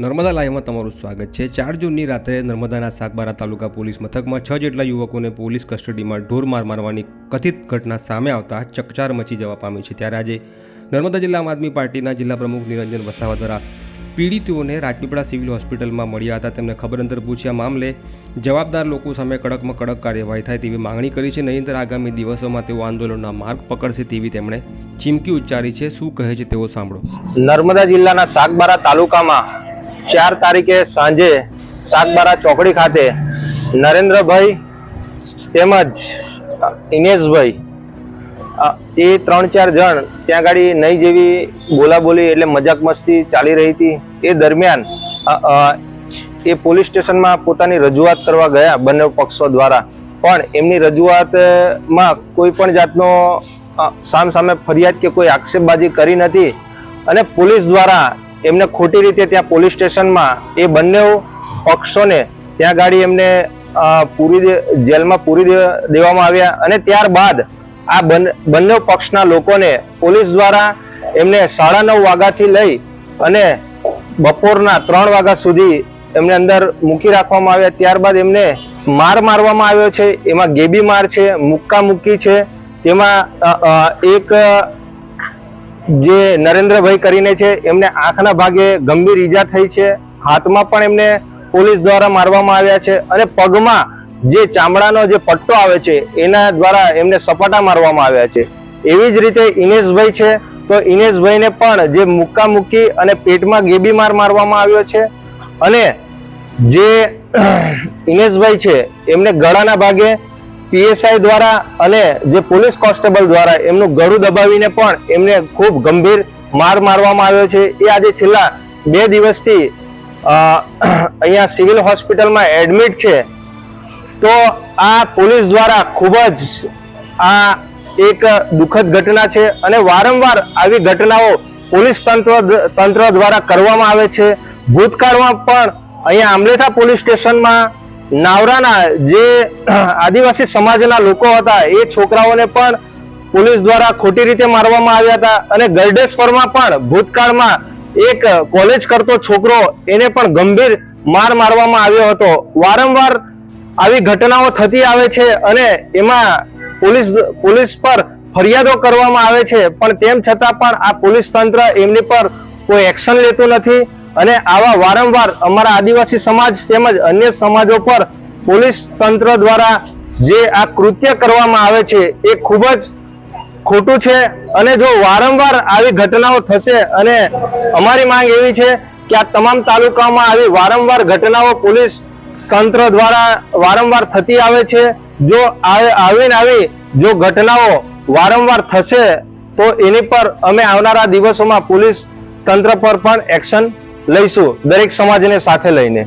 નર્મદા લાઈવમાં તમારું સ્વાગત છે. ચાર જૂનની રાત્રે નર્મદાના સાગબારા તાલુકા પોલીસ મથકમાં છ જેટલા યુવકોને પોલીસ કસ્ટડીમાં ઢોર માર મારવાની કથિત ઘટના સામે આવતા ચકચાર મચી જવા પામી છે. ત્યારે આજે નર્મદા જિલ્લા આમ આદમી પાર્ટીના જિલ્લા પ્રમુખ નિરંજન વસાવા દ્વારા પીડિતોને રાજપીપળા સિવિલ હોસ્પિટલમાં મળ્યા હતા. તેમને ખબર અંતર પૂછ્યા મામલે જવાબદાર લોકો સામે કડકમાં કડક કાર્યવાહી થાય તેવી માંગણી કરી છે. નહીંતર આગામી દિવસોમાં તેઓ આંદોલનના માર્ગ પકડશે તેવી તેમણે ચીમકી ઉચ્ચારી છે. શું કહે છે તેઓ સાંભળો. નર્મદા જિલ્લાના સાગબારા તાલુકામાં ચાર તારીખે સાંજે સાતબારા ચોકડી ખાતે નરેન્દ્રભાઈ તેમજ ઇનેશભાઈ એ ત્રણ ચાર જણ ત્યાં ગાડી નહીં જેવી બોલાબોલી એટલે મજાક મસ્તી ચાલી રહી હતી. એ દરમિયાન એ પોલીસ સ્ટેશનમાં પોતાની રજૂઆત કરવા ગયા બંને પક્ષો દ્વારા. પણ એમની રજૂઆતમાં કોઈ પણ જાતનો અ, સામ સામે ફરિયાદ કે કોઈ આક્ષેપબાજી કરી નથી. અને પોલીસ દ્વારા એમને ખોટી રીતે ત્યાં પોલીસ સ્ટેશનમાં એ બંને પક્ષોને ત્યાં ગાડી એમને પૂરી જેલમાં પૂરી દેવામાં આવ્યા અને ત્યારબાદ આ બંને પક્ષના લોકોને પોલીસ દ્વારા એમને સાડા નવ વાગ્યાથી લઈ અને બપોરના ત્રણ વાગ્યા સુધી એમને અંદર મૂકી રાખવામાં આવ્યા. ત્યારબાદ એમને માર મારવામાં આવ્યો છે. એમાં ગેબી માર છે, મુક્કા મુક્કી છે. તેમાં એક જે નરેન્દ્રભાઈ કરીને છે, એમને આંખના ભાગે ગંભીર ઈજા થઈ છે. હાથમાં પણ એમને પોલીસ દ્વારા મારવામાં આવ્યા છે અને પગમાં જે ચામડાનો જે પટ્ટો આવે છે, એના દ્વારા એમને સપાટા મારવામાં આવ્યા છે. એવી જ રીતે ઇનેશભાઈ છે, તો ઇનેશભાઈને પણ જે મુક્કા મુક્કી અને પેટમાં ગેબી માર મારવામાં આવ્યો છે અને જે ઇનેશભાઈ છે, એમને ગળાના ભાગે પીએસઆઈ દ્વારા અને જે પોલીસ કોન્સ્ટેબલ દ્વારા એમનું ગળું દબાવીને પણ એમને ખૂબ ગંભીર માર મારવામાં આવ્યો છે. એ આજે છેલ્લા બે દિવસથી અહીંયા સિવિલ હોસ્પિટલમાં એડમિટ છે. તો આ પોલીસ દ્વારા ખૂબ જ આ એક દુઃખદ ઘટના છે અને વારંવાર આવી ઘટનાઓ પોલીસ તંત્ર તંત્ર દ્વારા કરવામાં આવે છે. ભૂતકાળમાં પણ અહીંયા આમલેથા પોલીસ સ્ટેશનમાં નાવરાના જે આદિવાસી સમાજના લોકો હતા, એ છોકરાઓને પણ પોલીસ દ્વારા ખોટી રીતે મારવામાં આવ્યા હતા. અને ગરડેશ્વરમાં પણ ભૂતકાળમાં એક કોલેજ કરતો છોકરો એને પણ ગંભીર માર મારવામાં આવ્યો હતો. વારંવાર આવી ઘટનાઓ થતી આવે છે અને એમાં પોલીસ પોલીસ પર ફરિયાદો કરવામાં આવે છે. પણ તેમ છતાં પણ આ પોલીસ તંત્ર એમની પર કોઈ એક્શન લેતું નથી. અને આવા વારંવાર અમારા આદિવાસી સમાજ તેમજ અન્ય સમાજો પર પોલીસ તંત્ર દ્વારા જે આ કૃત્ય કરવામાં આવે છે એ ખૂબ જ ખોટું છે. અને જો વારંવાર આવી ઘટનાઓ થશે અને અમારી માંગ એવી છે કે આ તમામ તાલુકામાં આવી વારંવાર ઘટનાઓ પોલીસ તંત્ર દ્વારા વારંવાર થતી આવે છે. જો આવે- આવીને આવી જો ઘટનાઓ વારંવાર થશે તો એની પર અમે આવનારા દિવસોમાં પોલીસ તંત્ર પર પણ એક્શન લઈશું દરેક સમાજને સાથે લઈને.